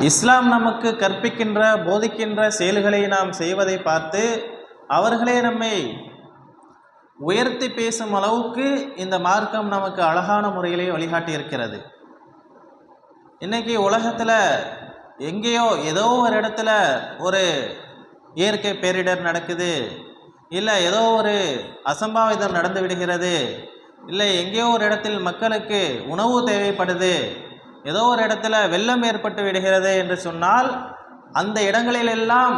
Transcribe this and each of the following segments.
இஸ்லாம் நமக்கு கற்பிக்கின்ற போதிக்கின்ற செயல்களை நாம் செய்வதை பார்த்து அவர்களே நம்மை உயர்த்தி பேசும் அளவுக்கு இந்த மார்க்கம் நமக்கு அழகான முறையிலே வழிகாட்டி இருக்கிறது இன்றைக்கி உலகத்தில் எங்கேயோ ஏதோ ஒரு இடத்துல ஒரு இயற்கை பேரிடர் நடக்குது. இல்லை ஏதோ ஒரு அசம்பாவிதம் நடந்து விடுகிறது. இல்லை எங்கேயோ ஒரு இடத்தில் மக்களுக்கு உணவு தேவைப்படுது. ஏதோ ஒரு இடத்துல வெள்ளம் ஏற்பட்டு விடுகிறது என்று சொன்னால் அந்த இடங்களிலெல்லாம்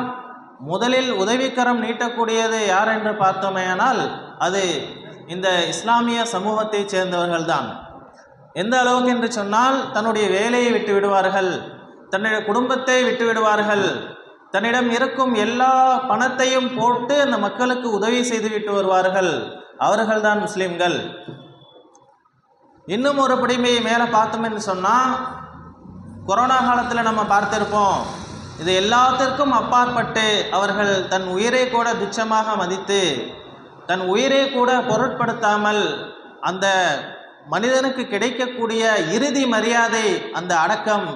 முதலில் உதவிக்கரம் நீட்டக்கூடியது யார் என்று பார்த்தோமேயானால் அது இந்த இஸ்லாமிய சமூகத்தைச் சேர்ந்தவர்கள்தான். எந்த அளவுக்கு என்று சொன்னால் தன்னுடைய வேலையை விட்டு விடுவார்கள் தன்னுடைய குடும்பத்தை விட்டு விடுவார்கள் தன்னிடம் இருக்கும் எல்லா பணத்தையும் போட்டு அந்த மக்களுக்கு உதவி செய்து விட்டு வருவார்கள். அவர்கள்தான் முஸ்லிம்கள். இன்னும் ஒரு பிடிமையை மேலே பார்த்தோம்னு சொன்னால் கொரோனா காலத்தில் நம்ம பார்த்திருப்போம். இது எல்லாத்திற்கும் அப்பாற்பட்டு அவர்கள் தன் உயிரை கூட துச்சமாக மதித்து தன் உயிரை கூட பொருட்படுத்தாமல் அந்த மனிதனுக்கு கிடைக்கக்கூடிய இறுதி மரியாதை அந்த அடக்கம்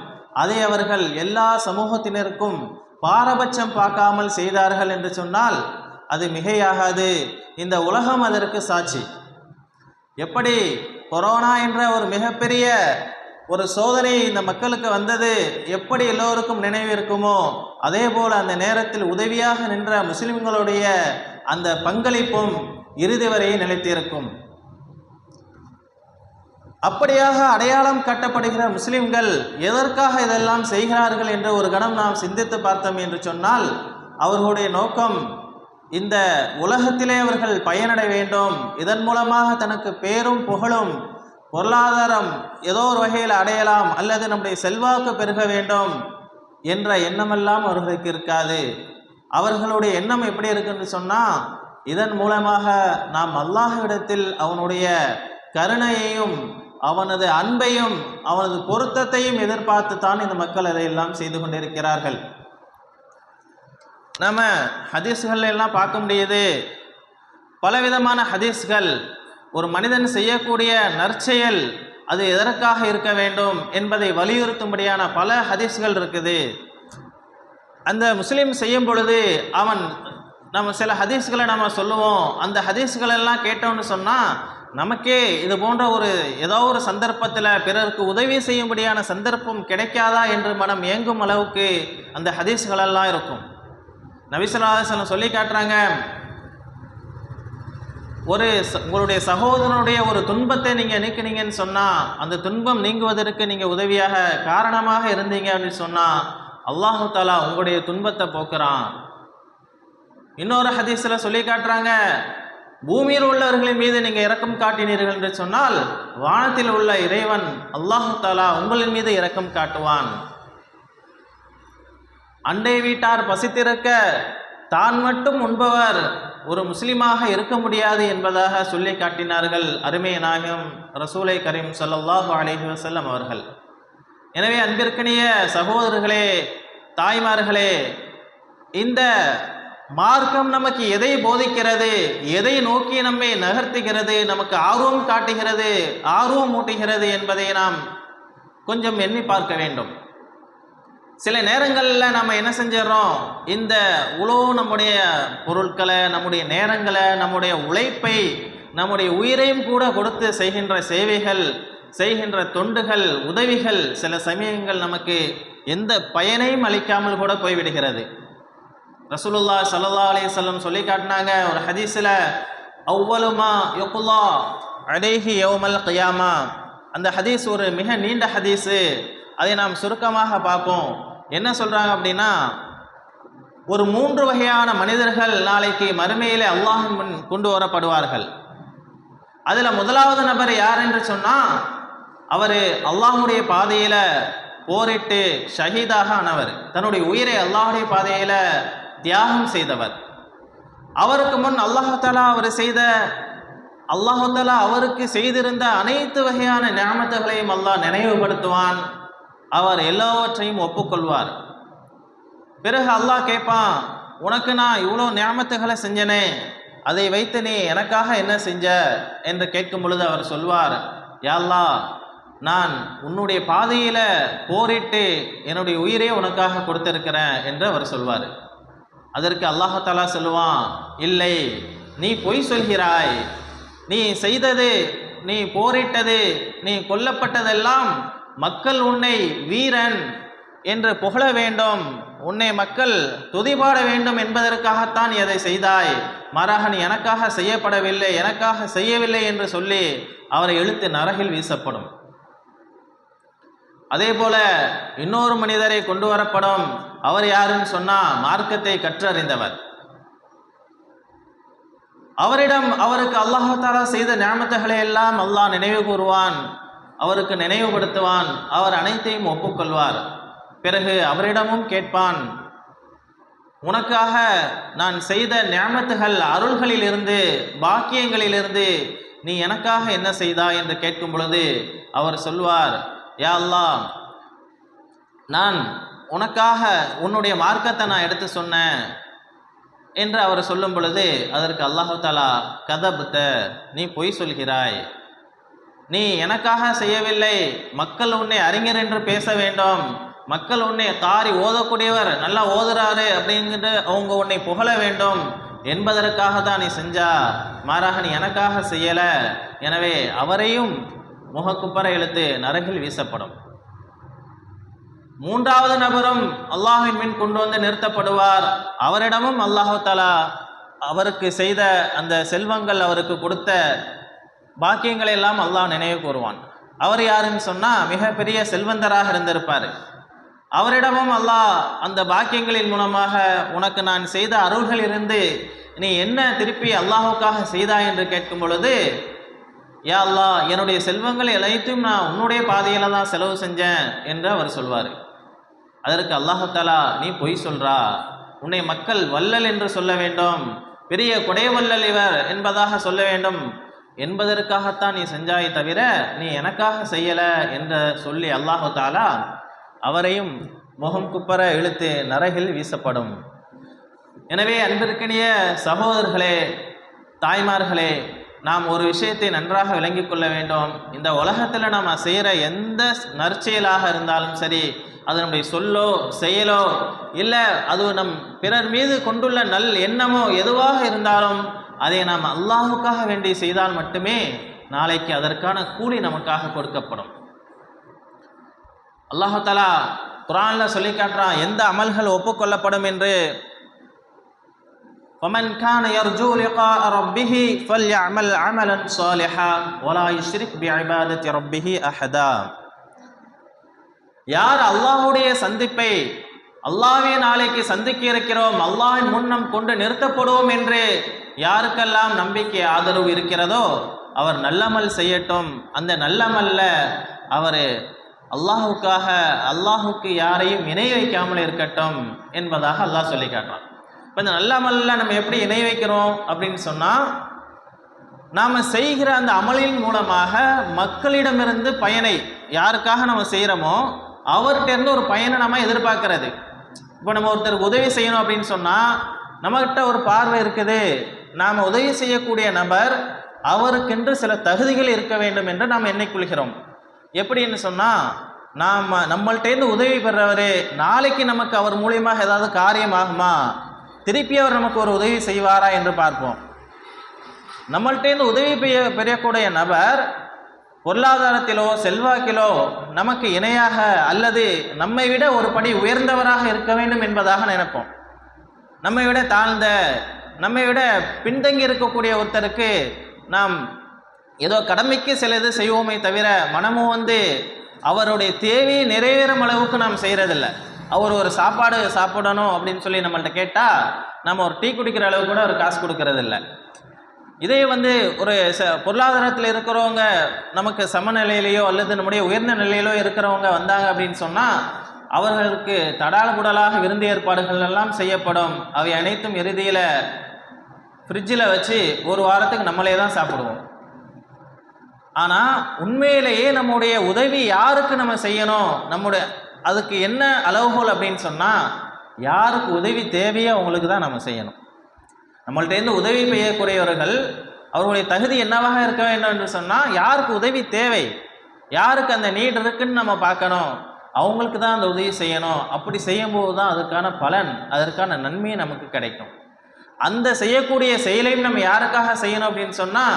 அதை அவர்கள் எல்லா சமூகத்தினருக்கும் பாரபட்சம் பார்க்காமல் செய்தார்கள் என்று சொன்னால் அது மிகையாகாது. இந்த உலகம் அதற்கு சாட்சி. எப்படி கொரோனா என்ற ஒரு மிகப்பெரிய ஒரு சோதனை இந்த மக்களுக்கு வந்தது? எப்படி எல்லோருக்கும் நினைவு இருக்குமோ அதே போல் அந்த நேரத்தில் உதவியாக நின்ற முஸ்லிம்களுடைய அந்த பங்களிப்பும் இறுதி வரையை நிலைத்திருக்கும். அப்படியாக அடையாளம் கட்டப்படுகிற முஸ்லிம்கள் எதற்காக இதெல்லாம் செய்கிறார்கள் என்று ஒரு கணம் நாம் சிந்தித்து பார்த்தோம் என்று சொன்னால் அவர்களுடைய நோக்கம் இந்த உலகத்திலே அவர்கள் பயனடை வேண்டும். இதன் மூலமாக தனக்கு பேரும் புகழும் பொருளாதாரம் ஏதோ ஒரு வகையில் அடையலாம் அல்லது நம்முடைய செல்வாக்கு பெருக வேண்டும் என்ற எண்ணமெல்லாம் அவர்களுக்கு இருக்காது. அவர்களுடைய எண்ணம் எப்படி இருக்குன்னு சொன்னால் இதன் மூலமாக நாம் அல்லாஹ்விடத்தில் அவனுடைய கருணையையும் அவனது அன்பையும் அவனது பொருத்தத்தையும் எதிர்பார்த்து தான் இந்த மக்கள் அதையெல்லாம் செய்து கொண்டிருக்கிறார்கள். நம்ம ஹதீஸ்கள் எல்லாம் பார்க்க முடியுது. பலவிதமான ஹதீஸ்கள் ஒரு மனிதன் செய்யக்கூடிய நற்செயல் அது எதற்காக இருக்க வேண்டும் என்பதை வலியுறுத்தும்படியான பல ஹதீஸ்கள் இருக்குது. அந்த முஸ்லீம் செய்யும் பொழுது அவன் நம்ம சில ஹதீஸ்களை நம்ம சொல்லுவோம். அந்த ஹதீஸ்கள் எல்லாம் கேட்டோம்னு சொன்னால் நமக்கே இது போன்ற ஒரு ஏதோ ஒரு சந்தர்ப்பத்தில் பிறருக்கு உதவி செய்யும்படியான சந்தர்ப்பம் கிடைக்காதா என்று மனம் ஏங்கும் அளவுக்கு அந்த ஹதீஸ்களெல்லாம் இருக்கும். நபிசல்லாசலம் சொல்லி காட்டுறாங்க. ஒரு உங்களுடைய சகோதரனுடைய ஒரு துன்பத்தை நீங்கள் நீக்கினீங்கன்னு சொன்னால் அந்த துன்பம் நீங்குவதற்கு நீங்கள் உதவியாக காரணமாக இருந்தீங்க அப்படின்னு சொன்னால் அல்லாஹு தாலா உங்களுடைய துன்பத்தை போக்குறான். இன்னொரு ஹதீஸில் சொல்லி காட்டுறாங்க பூமியில் உள்ளவர்களின் மீது நீங்கள் இரக்கம் காட்டினீர்கள் என்று சொன்னால் வானத்தில் உள்ள இறைவன் அல்லாஹு தாலா உங்களின் மீது இரக்கம் காட்டுவான். அண்டை வீட்டார் பசித்திருக்க தான் மட்டும் உண்பவர் ஒரு முஸ்லீமாக இருக்க முடியாது என்பதாக சொல்லி காட்டினார்கள் அருமை நாயகம் ரசூலை கரீம் ஸல்லல்லாஹு அலஹி வசல்லம் அவர்கள். எனவே அன்பிற்கனிய சகோதரர்களே தாய்மார்களே இந்த மார்க்கம் நமக்கு எதை போதிக்கிறது எதை நோக்கி நம்மை நகர்த்துகிறது நமக்கு ஆர்வம் காட்டுகிறது ஆர்வம் ஊட்டுகிறது என்பதை நாம் கொஞ்சம் எண்ணி பார்க்க வேண்டும். சில நேரங்களில் நம்ம என்ன செஞ்சிடறோம் இந்த உழவு நம்முடைய பொருட்களை நம்முடைய நேரங்களை நம்முடைய உழைப்பை நம்முடைய உயிரையும் கூட கொடுத்து செய்கின்ற சேவைகள் செய்கின்ற தொண்டுகள் உதவிகள் சில சமயங்கள் நமக்கு எந்த பயனையும் அளிக்காமல் கூட போய்விடுகிறது. ரசூலுல்லா சல்லா அலைஹி சொல்லி காட்டினாங்க ஒரு ஹதீஸில் அவ்வளுமா யகுல்லா அடேஹி யோமல் கியாமா. அந்த ஹதீஸ் ஒரு மிக நீண்ட ஹதீஸு. அதை நாம் சுருக்கமாக பார்ப்போம். என்ன சொல்கிறாங்க அப்படின்னா ஒரு மூன்று வகையான மனிதர்கள் நாளைக்கு மறுமையிலே அல்லாஹின் முன் கொண்டு வரப்படுவார்கள். அதில் முதலாவது நபர் யார் என்று சொன்னால் அவர் அல்லாஹுடைய பாதையில் போரிட்டு ஷஹீதாக ஆனவர். தன்னுடைய உயிரை அல்லாஹுடைய பாதையில் தியாகம் செய்தவர். அவருக்கு முன் அல்லாஹாலா அவர் செய்த அல்லாஹாலா அவருக்கு செய்திருந்த அனைத்து வகையான ஞாபகங்களையும் அல்லாஹ் நினைவுபடுத்துவான். அவர் எல்லாவற்றையும் ஒப்புக்கொள்வார். பிறகு அல்லாஹ் கேட்பான் உனக்கு நான் இவ்வளோ ஞாபகத்துகளை செஞ்சனே அதை வைத்து நீ எனக்காக என்ன செஞ்ச? என்று கேட்கும் பொழுது அவர் சொல்வார் யா அல்லாஹ் நான் உன்னுடைய பாதையில் போரிட்டு என்னுடைய உயிரே உனக்காக கொடுத்திருக்கிறேன் என்று அவர் சொல்வார். அதற்கு அல்லாஹாலா சொல்லுவான் இல்லை நீ பொய் சொல்கிறாய். நீ செய்தது நீ போரிட்டது நீ கொல்லப்பட்டதெல்லாம் மக்கள் உன்னை வீரன் என்று புகழ வேண்டும். உன்னை மக்கள் துதிபாட வேண்டும் என்பதற்காகத்தான் எதை செய்தாய். மாறாக நீ எனக்காக செய்யப்படவில்லை எனக்காக செய்யவில்லை என்று சொல்லி அவரை இழுத்து நரகில் வீசப்படும். அதே போல இன்னொரு மனிதரை கொண்டு வரப்படும். அவர் யாருன்னு சொன்னா மார்க்கத்தை கற்றறிந்தவர். அவரிடம் அவருக்கு அல்லாஹாலா செய்த ஞாபகங்களை எல்லாம் அல்லாஹ் நினைவு கூறுவான். அவருக்கு நினைவுபடுத்துவான். அவர் அனைத்தையும் ஒப்புக்கொள்வார். பிறகு அவரிடமும் கேட்பான் உனக்காக நான் செய்த ஞாபத்துகள் அருள்களிலிருந்து பாக்கியங்களிலிருந்து நீ எனக்காக என்ன செய்தாய் என்று கேட்கும் பொழுது அவர் சொல்வார் யா அல்லாஹ் நான் உனக்காக உன்னுடைய மார்க்கத்தை நான் எடுத்து சொன்னேன். என்று அவர் சொல்லும் பொழுது அதற்கு அல்லாஹு தாலா கதபுத்த நீ பொய் சொல்கிறாய். நீ எனக்காக செய்யவில்லை. மக்கள் உன்னை அறிஞர் என்று பேச வேண்டும். மக்கள் உன்னை காரி ஓதக்கூடியவர் நல்லா ஓதுறாரு அப்படிங்கிட்டு அவங்க உன்னை புகழ வேண்டும். என்பதற்காக தான் நீ செஞ்சா மாறாக நீ எனக்காக செய்யலை. எனவே அவரையும் முகக்குப்பர இழுத்து நரகில் வீசப்படும். மூன்றாவது நபரும் அல்லாஹின் மின் கொண்டு வந்து நிறுத்தப்படுவார். அவரிடமும் அல்லாஹு தாலா அவருக்கு செய்த அந்த செல்வங்கள் அவருக்கு கொடுத்த பாக்கியங்களை எல்லாம் அல்லாஹ் நினைவு கூறுவான். அவர் யாருன்னு சொன்னால் மிகப்பெரிய செல்வந்தராக இருந்திருப்பார். அவரிடமும் அல்லாஹ் அந்த பாக்கியங்களின் மூலமாக உனக்கு நான் செய்த அருள்கள் இருந்து நீ என்ன திருப்பி அல்லாஹுக்காக செய்தாய் என்று கேட்கும் பொழுது யா அல்லா என்னுடைய செல்வங்களை அனைத்தும் நான் உன்னுடைய பாதையில் தான் செலவு செஞ்சேன் என்று அவர் சொல்வார். அதற்கு அல்லாஹாலா நீ பொய் சொல்றா. உன்னை மக்கள் வல்லல் என்று சொல்ல வேண்டும். பெரிய கொடைவல்லல் இவர் என்பதாக சொல்ல வேண்டும். என்பதற்காகத்தான் நீ செஞ்சாய் தவிர நீ எனக்காக செய்யலை என்று சொல்லி அல்லாஹு தாலா அவரையும் முகம் குப்பர இழுத்து நரகில் வீசப்படும். எனவே அன்பிற்கினிய சகோதரர்களே தாய்மார்களே நாம் ஒரு விஷயத்தை நன்றாக விளங்கிக் கொள்ள வேண்டும். இந்த உலகத்தில் நாம் செய்கிற எந்த நற்செயலாக இருந்தாலும் சரி அது நம்முடைய சொல்லோ செயலோ இல்லை அது நம் பிறர் மீது கொண்டுள்ள நல் எண்ணமோ எதுவாக இருந்தாலும் அதை நாம் அல்லாஹுக்காக வேண்டி செய்தால் மட்டுமே நாளைக்கு அதற்கான கூலி நமக்காக கொடுக்கப்படும் அல்லாஹாலா குரான்ல சொல்லி காட்டுறான் எந்த அமல்கள் ஒப்புக்கொள்ளப்படும் என்று ومن كان يرجو لقاء ربه فليعمل عملا صالحا ولا يشرك بعبادة ربه أحدا யார் அல்லாஹ்வுடைய சந்திப்பை அல்லாவே நாளைக்கு சந்திக்க இருக்கிறோம் அல்லாஹின் முன்னம் கொண்டு நிறுத்தப்படுவோம் என்று யாருக்கெல்லாம் நம்பிக்கை ஆதரவு இருக்கிறதோ அவர் நல்லமல் செய்யட்டும். அந்த நல்லமல்ல அவர் அல்லாஹுக்காக அல்லாஹுக்கு யாரையும் இணை வைக்காமல் இருக்கட்டும் என்பதாக அல்லாஹ் சொல்லி காட்டுறான். இப்போ இந்த நல்லமல்ல நம்ம எப்படி இணை வைக்கிறோம் அப்படின்னு சொன்னால் நாம் செய்கிற அந்த அமலின் மூலமாக மக்களிடமிருந்து பயனை யாருக்காக நம்ம செய்கிறோமோ அவர்கிட்டருந்து ஒரு பயனை நம்ம எதிர்பார்க்கறது. இப்போ நம்ம ஒருத்தருக்கு உதவி செய்யணும் அப்படின்னு சொன்னால் நம்மகிட்ட ஒரு பார்வை இருக்குது. நாம் உதவி செய்யக்கூடிய நபர் அவருக்கென்று சில தகுதிகள் இருக்க வேண்டும் என்று நாம் எண்ணிக்கொள்கிறோம் எப்படின்னு சொன்னால் நாம் நம்மள்டேருந்து உதவி பெறவர் நாளைக்கு நமக்கு அவர் மூலியமாக ஏதாவது காரியம் ஆகுமா திருப்பி அவர் நமக்கு ஒரு உதவி செய்வாரா என்று பார்ப்போம். நம்மள்டேருந்து உதவி பெய்ய பெறக்கூடிய நபர் பொருளாதாரத்திலோ செல்வாக்கிலோ நமக்கு இணையாக அல்லது நம்மை விட ஒரு படி உயர்ந்தவராக இருக்க வேண்டும் என்பதாக நினைப்போம். நம்மை விட தாழ்ந்த நம்மை விட பின்தங்கி இருக்கக்கூடிய ஒருத்தருக்கு நாம் ஏதோ கடமைக்கு சில இது செய்வோமே தவிர மனமும் வந்து அவருடைய தேவையை நிறைவேறும் அளவுக்கு நாம் செய்கிறதில்ல அவர் ஒரு சாப்பாடு சாப்பிடணும் அப்படின்னு சொல்லி நம்மள்கிட்ட கேட்டால் நம்ம ஒரு டீ குடிக்கிற அளவு கூட ஒரு காசு கொடுக்கறதில்ல. இதே வந்து ஒரு ச பொருளாதாரத்தில் இருக்கிறவங்க நமக்கு சமநிலையிலையோ அல்லது நம்முடைய உயர்ந்த நிலையிலோ இருக்கிறவங்க வந்தாங்க அப்படின்னு சொன்னால் அவர்களுக்கு தடால் குடலாக விருந்து ஏற்பாடுகள் எல்லாம் செய்யப்படும். அவை அனைத்தும் இறுதியில் ஃப்ரிட்ஜில் வச்சு ஒரு வாரத்துக்கு நம்மளே தான் சாப்பிடுவோம். ஆனால் உண்மையிலேயே நம்முடைய உதவி யாருக்கு நம்ம செய்யணும்? நம்முடைய அதுக்கு என்ன அளவுகோல் அப்படின்னு சொன்னால் யாருக்கு உதவி தேவையோ அவங்களுக்கு தான் நம்ம செய்யணும். நம்மள்டேருந்து உதவி பெய்யக்கூடியவர்கள் அவர்களுடைய தகுதி என்னவாக இருக்க வேண்டும் என்று சொன்னால் யாருக்கு உதவி தேவை? யாருக்கு அந்த நீட் இருக்குன்னு நம்ம பார்க்கணும். அவங்களுக்கு தான் அந்த உதவி செய்யணும். அப்படி செய்யும்போது தான் அதுக்கான பலன் அதற்கான நன்மை நமக்கு கிடைக்கும். அந்த செய்யக்கூடிய செயலையும் நம்ம யாருக்காக செய்யணும் அப்படின்னு சொன்னால்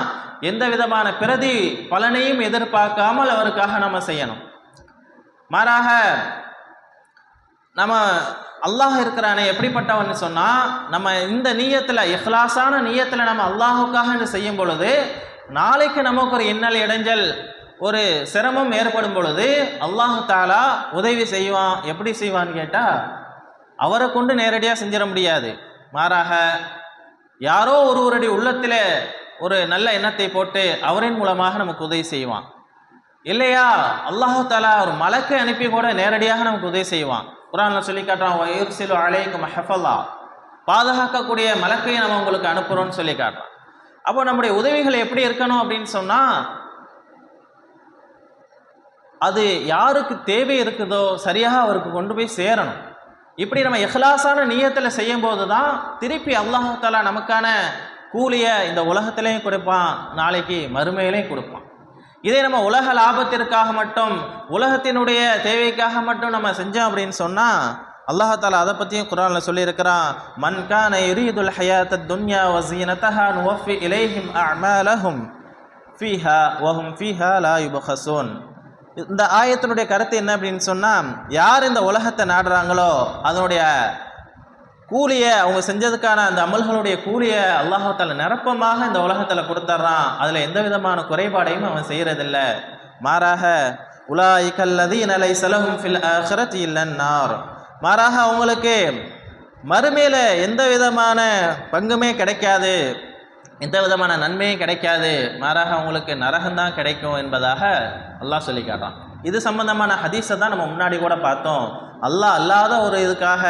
எந்த விதமான பிரதி பலனையும் எதிர்பார்க்காமல் அவருக்காக நம்ம செய்யணும். மாறாக நம்ம அல்லாஹ் இருக்கிறானே எப்படிப்பட்டவன் சொன்னால் நம்ம இந்த நீயத்தில் இஹ்லாஸான நீயத்தில் நம்ம அல்லாஹுக்காக செய்யும் பொழுது நாளைக்கு நமக்கு ஒரு இன்னல் இடைஞ்சல் ஒரு சிரமம் ஏற்படும் பொழுது அல்லாஹு தாலா உதவி செய்வான். எப்படி செய்வான்னு கேட்டால் அவரை கொண்டு நேரடியாக செஞ்சிட முடியாது. மாறாக யாரோ ஒருவருடைய உள்ளத்தில் ஒரு நல்ல எண்ணத்தை போட்டு அவரின் மூலமாக நமக்கு உதவி செய்வான். இல்லையா? அல்லாஹு தாலா ஒரு மலக்கை அனுப்பி கூட நேரடியாக நமக்கு உதவி செய்வான். குரான்ல சொல்லி காட்டுறான் வயிற்சிலு அலைக்கும் ஹஃபல்லா. பாதுகாக்கக்கூடிய மலக்கையை நம்ம உங்களுக்கு அனுப்புகிறோம்னு சொல்லி காட்டுறான் அப்போ நம்முடைய உதவிகள் எப்படி இருக்கணும் அப்படின்னு சொன்னால் அது யாருக்கு தேவை இருக்குதோ சரியாக அவருக்கு கொண்டு போய் சேரணும். இப்படி நம்ம இஹ்லாஸான நீயத்தில் செய்யும் போது தான் திருப்பி அல்லாஹாலா நமக்கான கூலியை இந்த உலகத்திலையும் கொடுப்பான் நாளைக்கு மறுமையிலையும் கொடுப்பான். இதே நம்ம உலக லாபத்திற்காக மட்டும் உலகத்தினுடைய தேவைக்காக மட்டும் நம்ம செஞ்சோம் அப்படின்னு சொன்னால் அல்லாஹால அதை பற்றியும் குரானில் சொல்லியிருக்கிறான் மன் கான யுரீதுல் ஹயாத்த துன்யா வசீனத்தஹா நுவஃபி இலைஹிம் அமலஹும் ஃபீஹா வஹும் ஃபீஹா லா யுபஹசூன் இந்த ஆயத்தினுடைய கருத்து என்ன அப்படின்னு சொன்னால் யார் இந்த உலகத்தை நாடுறாங்களோ அதனுடைய கூலியை அவங்க செஞ்சதுக்கான அந்த அமல்களுடைய கூலியை அல்லாஹால நிரப்பமாக இந்த உலகத்தில் கொடுத்துட்றான் அதில் எந்த விதமான குறைபாடையும் அவன் செய்கிறதில்ல மாறாக உலாய்கல்லதி நலை செலவும் ஃபில் ஆஹிரத் இல்லன்னார். மாறாக அவங்களுக்கு மறுமையில் எந்த விதமான பங்குமே கிடைக்காது. எந்த விதமான நன்மையும் கிடைக்காது. மாறாக அவங்களுக்கு நரகம்தான் கிடைக்கும் என்பதாக அல்லாஹ் சொல்லி காட்டுறான். இது சம்பந்தமான ஹதீஸை தான் நம்ம முன்னாடி கூட பார்த்தோம். அல்லாஹ் அல்லாத ஒரு இதுக்காக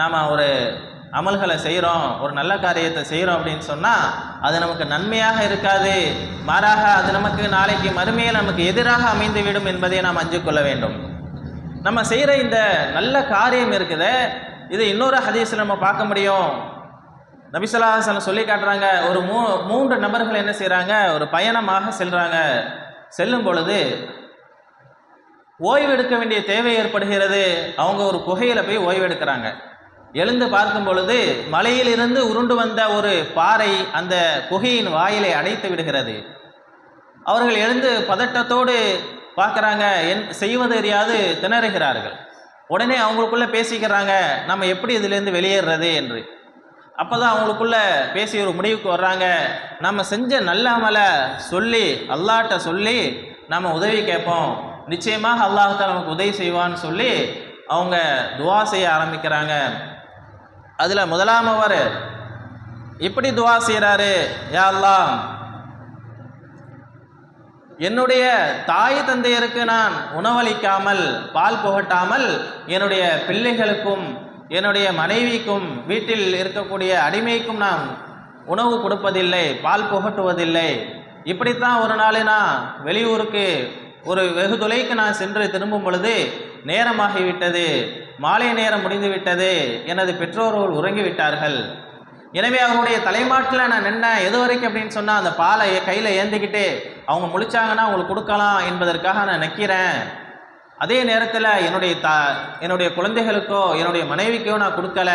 நாம் ஒரு அமல்களை செய்கிறோம் ஒரு நல்ல காரியத்தை செய்கிறோம் அப்படின்னு சொன்னால் அது நமக்கு நன்மையாக இருக்காது. மாறாக அது நமக்கு நாளைக்கு மறுமையில் நமக்கு எதிராக அமைந்து விடும் என்பதை நாம் அஞ்சு கொள்ள வேண்டும். நம்ம செய்கிற இந்த நல்ல காரியம் இருக்குது இது இன்னொரு ஹதீஸில் நம்ம பார்க்க முடியும். நபிசுல்லாஹன் சொல்லி காட்டுறாங்க ஒரு மூ மூன்று நபர்கள் என்ன செய்கிறாங்க ஒரு பயணமாக செல்கிறாங்க செல்லும் பொழுது ஓய்வு எடுக்க வேண்டிய தேவை ஏற்படுகிறது. அவங்க ஒரு குகையில் போய் ஓய்வு எடுக்கிறாங்க. எழுந்து பார்க்கும் பொழுது மலையிலிருந்து உருண்டு வந்த ஒரு பாறை அந்த குகையின் வாயிலை அடைத்து விடுகிறது. அவர்கள் எழுந்து பதட்டத்தோடு பார்க்குறாங்க என் செய்வது அறியாது திணறுகிறார்கள். உடனே அவங்களுக்குள்ளே பேசிக்கிறாங்க நம்ம எப்படி இதிலேருந்து வெளியேறது என்று. அப்போ தான் அவங்களுக்குள்ளே பேசி ஒரு முடிவுக்கு வர்றாங்க நம்ம செஞ்ச நல்ல அமலை சொல்லி அல்லாட்ட சொல்லி நம்ம உதவி கேட்போம். நிச்சயமாக அல்லாஹால நமக்கு உதவி செய்வான்னு சொல்லி அவங்க துவா செய்ய ஆரம்பிக்கிறாங்க. அதில் முதலாம் அவர். இப்படி துவா செய்கிறாரு யா என்னுடைய தாய் தந்தையருக்கு நான் உணவளிக்காமல் பால் புகட்டாமல் என்னுடைய பிள்ளைகளுக்கும் என்னுடைய மனைவிக்கும் வீட்டில் இருக்கக்கூடிய அடிமைக்கும் நான் உணவு கொடுப்பதில்லை பால் புகட்டுவதில்லை. இப்படித்தான் ஒரு நாள் நான் வெளியூருக்கு ஒரு வெகு தொலைக்கு நான் சென்று திரும்பும் பொழுது நேரமாகிவிட்டது. மாலை நேரம் முடிந்துவிட்டது எனது பெற்றோர்கள் உறங்கிவிட்டார்கள். எனவே அவருடைய தலைமாட்டில் நான் நின்ன எது வரைக்கும் அப்படின்னு சொன்னால் அந்த பாலை கையில் ஏந்திக்கிட்டு அவங்க முழிச்சாங்கன்னா அவங்களுக்கு கொடுக்கலாம் என்பதற்காக நான் நிற்கிறேன் அதே நேரத்தில் என்னுடைய தா என்னுடைய குழந்தைகளுக்கோ என்னுடைய மனைவிக்கோ நான் கொடுக்கல.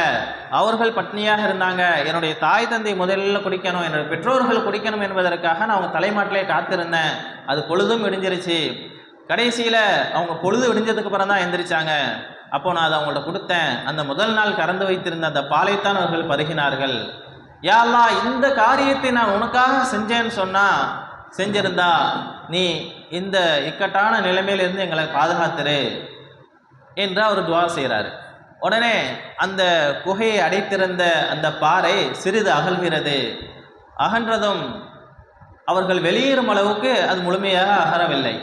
அவர்கள் பட்னியாக இருந்தாங்க. என்னுடைய தாய் தந்தை முதல்ல குடிக்கணும் என்னுடைய பெற்றோர்கள் குடிக்கணும் என்பதற்காக நான் அவங்க தலைமாட்டிலே காத்திருந்தேன். அது பொழுதும் விடிஞ்சிருச்சு கடைசியில் அவங்க பொழுது விடிஞ்சதுக்கு அப்புறம் தான் எந்திரிச்சாங்க. அப்போ நான் அதை அவங்கள்ட்ட கொடுத்தேன். அந்த முதல் நாள் கறந்து வைத்திருந்த அந்த பாலைத்தான் அவர்கள் பருகினார்கள். யாழ்லா இந்த காரியத்தை நான் உனக்காக செஞ்சேன்னு சொன்னால் செஞ்சிருந்தா நீ இந்த இக்கட்டான நிலைமையிலிருந்து எங்களை பாதுகாத்துரு என்று அவர் துவா செய்கிறாரு உடனே அந்த குகையை அடைத்திருந்த அந்த பாறை சிறிது அகல்கிறது. அகன்றதும் அவர்கள் வெளியேறும் அளவுக்கு அது முழுமையாக அகரவில்லை.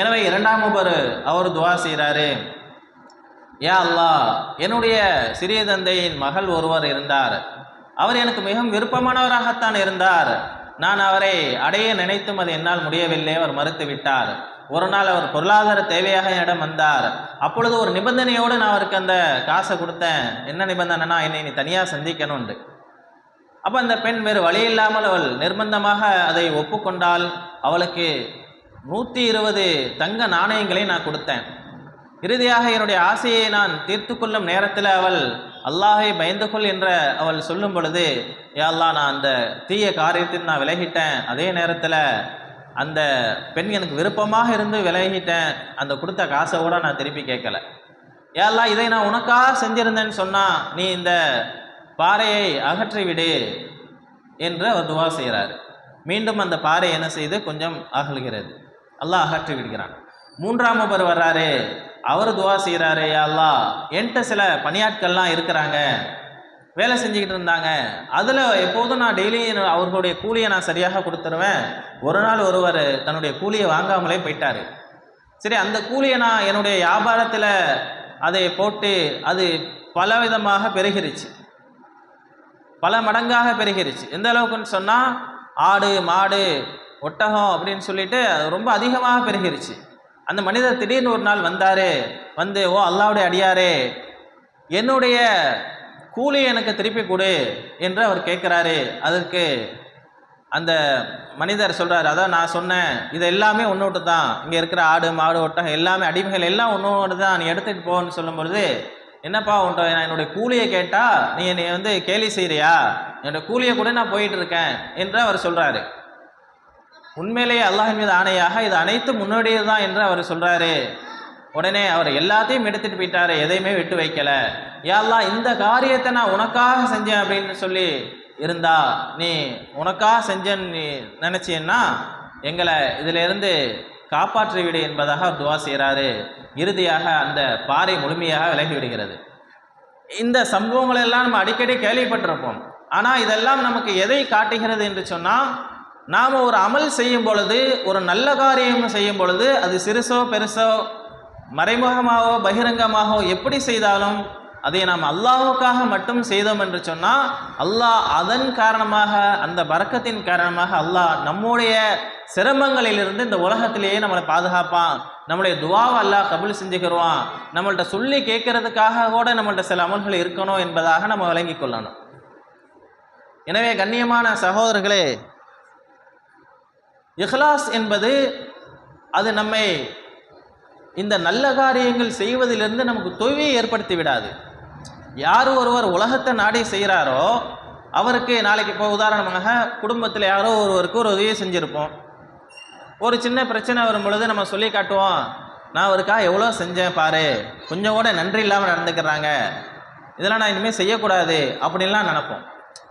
எனவே இரண்டாம் ஒரு அவர் துவா செய்கிறாரு யா அல்லா என்னுடைய சிறிய தந்தையின் மகள் ஒருவர் இருந்தார். அவர் எனக்கு மிகவும் விருப்பமானவராகத்தான் இருந்தார். நான் அவரை அடைய நினைத்தும் அது என்னால் முடியவில்லை அவர் மறுத்து விட்டார். ஒரு நாள் அவர் பொருளாதார தேவையாக என்னிடம் வந்தார். அப்பொழுது ஒரு நிபந்தனையோடு நான் அவருக்கு அந்த காசை கொடுத்தேன். என்ன நிபந்தனைனா என்னை நீ தனியாக சந்திக்கணும்ண்டு. அப்போ அந்த பெண் வேறு வழி இல்லாமல் அவள் நிர்பந்தமாக அதை ஒப்புக்கொண்டால் அவளுக்கு நூற்றி இருபது தங்க நாணயங்களை நான் கொடுத்தேன். இறுதியாக என்னுடைய ஆசையை நான் தீர்த்து கொள்ளும் நேரத்தில் அவள் அல்லாஹை பயந்து கொள் என்ற அவள் சொல்லும் பொழுது யா நான் அந்த தீய காரியத்தில் நான் விலகிட்டேன். அதே நேரத்தில் அந்த பெண் எனக்கு விருப்பமாக இருந்து விலகிட்டேன். அந்த கொடுத்த காசை கூட நான் திருப்பி கேட்கல. ஏல்லா இதை நான் உனக்காக செஞ்சிருந்தேன்னு சொன்னால் நீ இந்த பாறையை அகற்றி விடு என்று அவர் துவா செய்கிறார். மீண்டும் அந்த பாறை என்ன செய்து கொஞ்சம் அகல்கிறது. அல்லாஹ் அகற்றி விடுகிறான். மூன்றாம் நபர் வர்றாரு. அவர் துவா செய்கிறாரு அல்லா என்கிட்ட சில பணியாட்கள்லாம் இருக்கிறாங்க. வேலை செஞ்சுக்கிட்டு இருந்தாங்க. அதில் எப்போதும் நான் டெய்லியும் அவர்களுடைய கூலியை நான் சரியாக கொடுத்துருவேன். ஒரு நாள் ஒருவர் தன்னுடைய கூலியை வாங்காமலே போயிட்டாரு. சரி அந்த கூலியை நான் என்னுடைய வியாபாரத்தில் அதை போட்டு அது பலவிதமாக பெருகிருச்சு. பல மடங்காக பெருகிருச்சு. எந்த அளவுக்குன்னு சொன்னால் ஆடு மாடு ஒட்டகம் அப்படின்னு சொல்லிட்டு அது ரொம்ப அதிகமாக பெருகிருச்சு. அந்த மனிதர் திடீர்னு ஒரு நாள் வந்தார். வந்து ஓ அல்லாவுடைய அடியாரே என்னுடைய கூலி எனக்கு திருப்பி கொடு என்று அவர் கேட்குறாரு. அதற்கு அந்த மனிதர் சொல்கிறாரு அதான் நான் சொன்னேன். இது எல்லாமே ஒன்று தான். இங்கே இருக்கிற ஆடு மாடு ஒட்டகம் எல்லாமே அடிமைகள் எல்லாம் ஒன்று தான். நீ எடுத்துகிட்டு போன்னு சொல்லும் பொழுது என்னப்பா உன்ட்ட நான் என்னுடைய கூலியை கேட்டால் நீ என்னை வந்து கேலி செய்கிறியா என்னோட கூலியை கூட நான் போயிட்டு இருக்கேன் என்று அவர் சொல்கிறாரு உண்மையிலேயே அல்லாஹின் மீது ஆணையாக இது அனைத்தும் முன்னோடியது தான் என்று அவர் சொல்கிறாரு உடனே அவர் எல்லாத்தையும் எடுத்துட்டு போயிட்டாரு எதையுமே விட்டு வைக்கல. ஏல்லாம் இந்த காரியத்தை நான் உனக்காக செஞ்சேன் அப்படின்னு சொல்லி இருந்தா நீ உனக்காக செஞ்சேன்னு நீ நினச்சேன்னா எங்களை இதிலிருந்து காப்பாற்றி விடு என்பதாக அவர் துவா செய்கிறாரு இறுதியாக அந்த பாறை முழுமையாக விலகி விடுகிறது. இந்த சம்பவங்களெல்லாம் நம்ம அடிக்கடி கேள்விப்பட்டிருப்போம். ஆனால் இதெல்லாம் நமக்கு எதை காட்டுகிறது என்று சொன்னால் நாம் ஒரு அமல் செய்யும் பொழுது ஒரு நல்ல காரியம் செய்யும் பொழுது அது சிறுசோ பெருசோ மறைமுகமாகவோ பகிரங்கமாகவோ எப்படி செய்தாலும் அதை நாம் அல்லாஹுக்காக மட்டும் செய்தோம் என்று சொன்னால் அல்லாஹ் அதன் காரணமாக அந்த பறக்கத்தின் காரணமாக அல்லாஹ் நம்முடைய சிரமங்களிலிருந்து இந்த உலகத்திலேயே நம்மளை பாதுகாப்பான். நம்மளுடைய துவாவை அல்லாஹ் கபுல் செஞ்சுக்கிடுவான் நம்மள்கிட்ட சொல்லி கேட்கறதுக்காக கூட நம்மள்கிட்ட சில அமல்கள் இருக்கணும் என்பதாக நம்ம விளங்கி கொள்ளணும். எனவே கண்ணியமான சகோதரர்களே இஹ்லாஸ் என்பது அது நம்மை இந்த நல்ல காரியங்கள் செய்வதிலிருந்து நமக்கு தொய்வியை ஏற்படுத்தி விடாது. யார் ஒருவர் உலகத்தை நாடி செய்கிறாரோ அவருக்கு நாளைக்கு இப்போ உதாரணமாக குடும்பத்தில் யாரோ ஒருவருக்கு ஒரு உதவி செஞ்சுருப்போம். ஒரு சின்ன பிரச்சனை வரும் பொழுது நம்ம சொல்லி காட்டுவோம் நான் அவருக்காக எவ்வளோ செஞ்சேன் பாரு கொஞ்சம் கூட நன்றி இல்லாமல் நடந்துக்கிறாங்க. இதெல்லாம் நான் இனிமேல் செய்யக்கூடாது அப்படின்லாம் நினப்போம்.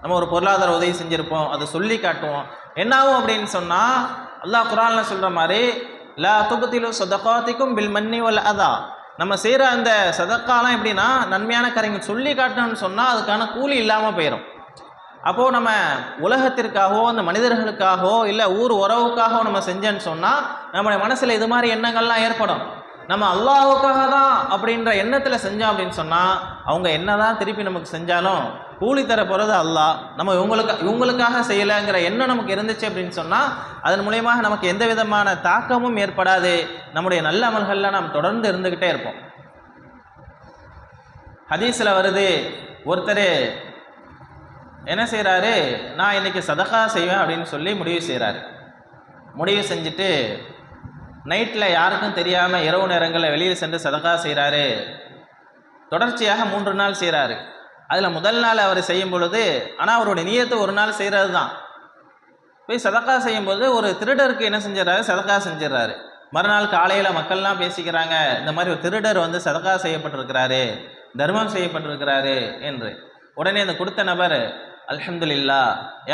நம்ம ஒரு பொருளாதார உதவி செஞ்சுருப்போம் அதை சொல்லி காட்டுவோம். என்னாகும் அப்படின்னு சொன்னால் அல்லாஹ் குரான்ல சொல்கிற மாதிரி லா துபத்திலு சதகாத்திக்கும் பில் மன்னி வல் அதா. நம்ம செய்கிற அந்த சதக்காலாம் எப்படின்னா நன்மையான கரைங்க சொல்லி காட்டணும்னு சொன்னால் அதுக்கான கூலி இல்லாமல் போயிடும் அப்போது நம்ம உலகத்திற்காகவோ அந்த மனிதர்களுக்காகவோ இல்லை ஊர் உறவுக்காகவோ நம்ம செஞ்சேன்னு சொன்னால் நம்முடைய மனசில் இது மாதிரி எண்ணங்கள்லாம் ஏற்படும். நம்ம அல்லாஹுக்காக தான் அப்படின்ற எண்ணத்தில் செஞ்சோம் அப்படின்னு சொன்னால் அவங்க என்ன தான் திருப்பி நமக்கு செஞ்சாலும் கூலி தர போகிறது அல்லாஹ் நம்ம இவங்களுக்கு இவங்களுக்காக செய்யலைங்கிற எண்ணம் நமக்கு இருந்துச்சு அப்படின்னு சொன்னால் அதன் மூலியமாக நமக்கு எந்த விதமான தாக்கமும் ஏற்படாது. நம்முடைய நல்ல அமல்களில் நாம் தொடர்ந்து இருந்துக்கிட்டே இருப்போம். ஹதீஸில் வருது ஒருத்தர் என்ன செய்கிறாரு நான் இன்னைக்கு சதகா செய்வேன் அப்படின்னு சொல்லி முடிவு செய்கிறாரு முடிவு செஞ்சுட்டு நைட்டில் யாருக்கும் தெரியாமல் இரவு நேரங்களில் வெளியில் சென்று சதகா செய்கிறாரு தொடர்ச்சியாக மூன்று நாள் செய்கிறாரு அதில் முதல் நாள் அவர் செய்யும் பொழுது ஆனால் அவருடைய நீயத்தை ஒரு நாள் செய்கிறது தான் போய் சதக்கா செய்யும்போது ஒரு திருடருக்கு என்ன செஞ்சிடறாரு? சதக்கா செஞ்சிடறாரு. மறுநாள் காலையில் மக்கள்லாம் பேசிக்கிறாங்க இந்த மாதிரி ஒரு திருடர் வந்து சதக்கா செய்யப்பட்டிருக்கிறாரு தர்மம் செய்யப்பட்டிருக்கிறாரு என்று. உடனே அந்த கொடுத்த நபர் அல்ஹம்துலில்லா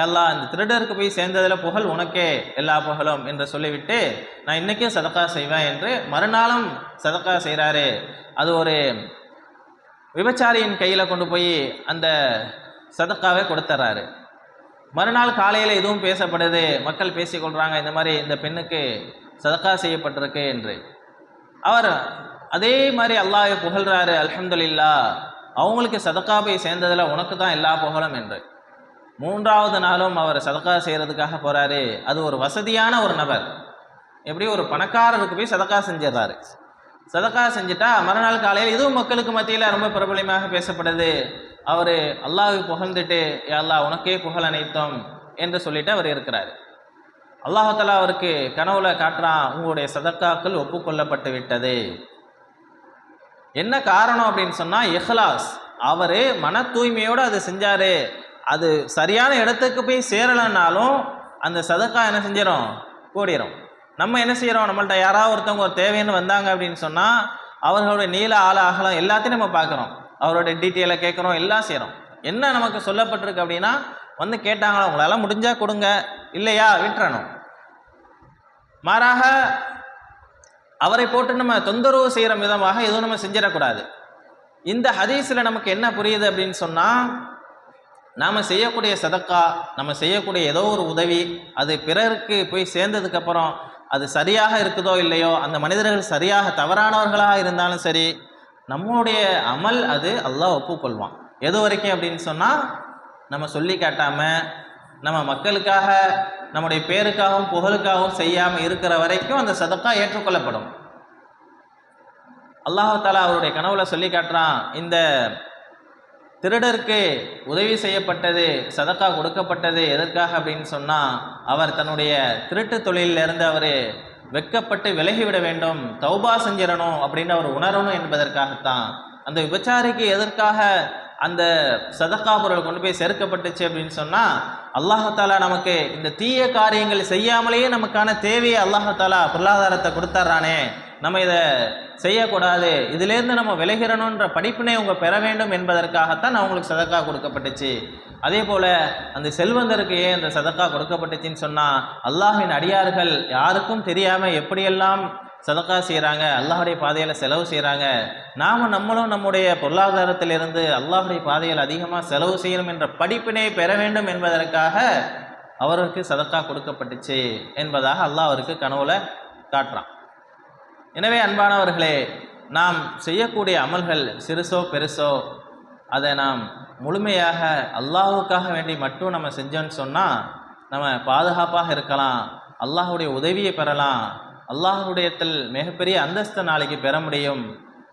ஏல்லா இந்த திருடருக்கு போய் சேர்ந்ததில் புகழ் உனக்கே எல்லா புகழும் என்று சொல்லிவிட்டு நான் இன்றைக்கும் சதக்கா செய்வேன் என்று மறுநாளும் சதக்கா செய்கிறாரு அது ஒரு விபச்சாரியின் கையில் கொண்டு போய் அந்த சதக்காவை கொடுத்துட்றாரு மறுநாள் காலையில் எதுவும் பேசப்படுது. மக்கள் பேசிக்கொள்கிறாங்க இந்த மாதிரி இந்த பெண்ணுக்கு சதக்கா செய்யப்பட்டிருக்கு என்று. அவர் அதே மாதிரி அல்லாஹை புகழ்கிறாரு அலமதுல்லா அவங்களுக்கு சதக்கா போய் சேர்ந்ததில் உனக்கு தான் எல்லா புகழும் என்று. மூன்றாவது நாளும் அவர் சதக்கா செய்கிறதுக்காக போகிறாரு அது ஒரு வசதியான ஒரு நபர். எப்படி ஒரு பணக்காரருக்கு போய் சதக்கா செஞ்சிடறாரு சதக்கா செஞ்சுட்டா மறுநாள் காலையில் இதுவும் மக்களுக்கு மத்தியில் ரொம்ப பிரபலமாக பேசப்படுது. அவர் அல்லாஹ் புகழ்ந்துட்டு அல்லா அல்லாஹ் உனக்கே புகழ் அனைத்தோம் என்று சொல்லிட்டு அவர் இருக்கிறார். அல்லாஹாலா அவருக்கு கனவுல காட்டுறான் உங்களுடைய சதக்காக்கள் ஒப்புக்கொள்ளப்பட்டு விட்டது. என்ன காரணம் அப்படின்னு சொன்னால் இஹ்லாஸ். அவர் மன தூய்மையோடு அதை செஞ்சார். அது சரியான இடத்துக்கு போய் சேரலைன்னாலும் அந்த சதக்கா என்ன செஞ்சிடும் கூடிரும். நம்ம என்ன செய்கிறோம் நம்மள்ட்ட யாராவது ஒருத்தவங்க ஒரு தேவைன்னு வந்தாங்க அப்படின்னு சொன்னால் அவர்களுடைய நீள ஆள அகலம் எல்லாத்தையும் நம்ம பார்க்குறோம். அவருடைய டீட்டெயிலை கேட்குறோம் எல்லாம் செய்கிறோம் என்ன நமக்கு சொல்லப்பட்டிருக்கு அப்படின்னா வந்து கேட்டாங்களா உங்களால் முடிஞ்சால் கொடுங்க. இல்லையா? விட்டுறணும். மாறாக அவரை போட்டு நம்ம தொந்தரவு செய்கிற விதமாக எதுவும் நம்ம செஞ்சிடக்கூடாது. இந்த ஹதீஸில் நமக்கு என்ன புரியுது அப்படின்னு சொன்னால் நாம் செய்யக்கூடிய சதக்கா நம்ம செய்யக்கூடிய ஏதோ ஒரு உதவி அது பிறருக்கு போய் சேர்ந்ததுக்கப்புறம் அது சரியாக இருக்குதோ இல்லையோ அந்த மனிதர்கள் சரியாக தவறானவர்களாக இருந்தாலும் சரி நம்மளுடைய அமல் அது அல்லாஹ் ஒப்புக்கொள்வான். எது வரைக்கும் அப்படின்னு சொன்னால் நம்ம சொல்லி காட்டாமல் நம்ம மக்களுக்காக நம்முடைய பேருக்காகவும் புகழுக்காகவும் செய்யாமல் இருக்கிற வரைக்கும் அந்த சதக்கா ஏற்றுக்கொள்ளப்படும். அல்லாஹாலா அவருடைய கனவுல சொல்லி காட்டுறான் இந்த திருடருக்கு உதவி செய்யப்பட்டது சதக்கா கொடுக்கப்பட்டது எதற்காக அப்படின்னு சொன்னால் அவர் தன்னுடைய திருட்டு தொழிலிருந்து அவர் வெக்கப்பட்டு விலகிவிட வேண்டும் தௌபா செஞ்சிடணும் அப்படின்னு அவர் உணரணும் என்பதற்காகத்தான். அந்த விபச்சாரிக்கு எதற்காக அந்த சதக்கா பொருள் கொண்டு போய் சேர்க்கப்பட்டுச்சு அப்படின்னு சொன்னால் அல்லாஹாலா நமக்கு இந்த தீய காரியங்கள் செய்யாமலேயே நமக்கான தேவையை அல்லாஹாலா பொருளாதாரத்தை கொடுத்தர்றானே. நம்ம இதை செய்யக்கூடாது. இதுலேருந்து நம்ம விலகிறணுன்ற படிப்பினை அவங்க பெற வேண்டும் என்பதற்காகத்தான் நான் உங்களுக்கு சதக்கா கொடுக்கப்பட்டுச்சு. அதே போல் அந்த செல்வந்தருக்கு ஏன் அந்த சதக்கா கொடுக்கப்பட்டுச்சுன்னு சொன்னால் அல்லாஹின் அடியார்கள் யாருக்கும் தெரியாமல் எப்படியெல்லாம் சதக்கா செய்கிறாங்க அல்லாஹுடைய பாதையில் செலவு செய்கிறாங்க நாம் நம்மளும் நம்முடைய பொருளாதாரத்திலிருந்து அல்லாஹுடைய பாதையில் அதிகமாக செலவு செய்யணும் என்ற படிப்பினை பெற வேண்டும் என்பதற்காக அவருக்கு சதக்கா கொடுக்கப்பட்டுச்சு என்பதாக அல்லாஹ் அவருக்கு கனவுல காட்டுறான். எனவே அன்பானவர்களே நாம் செய்யக்கூடிய அமல்கள் சிறுசோ பெருசோ அதை நாம் முழுமையாக அல்லாஹுக்காக வேண்டி மட்டும் நம்ம செஞ்சோன்னு சொன்னால் நம்ம பாதுகாப்பாக இருக்கலாம் அல்லாஹுடைய உதவியை பெறலாம் அல்லாஹுடையத்தில் மிகப்பெரிய அந்தஸ்து நாளைக்கு பெற முடியும்.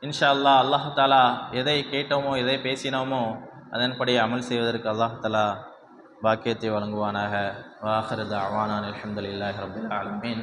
இன்ஷா அல்லாஹ் அல்லாஹு தாலா எதை கேட்டோமோ எதை பேசினோமோ அதன்படி அமல் செய்வதற்கு அல்லாஹு தாலா பாக்கியத்தை வழங்குவானாக. வாஹரது அவானான் அலமதுல்லாஹ் ரபுல் ஆலமீன்.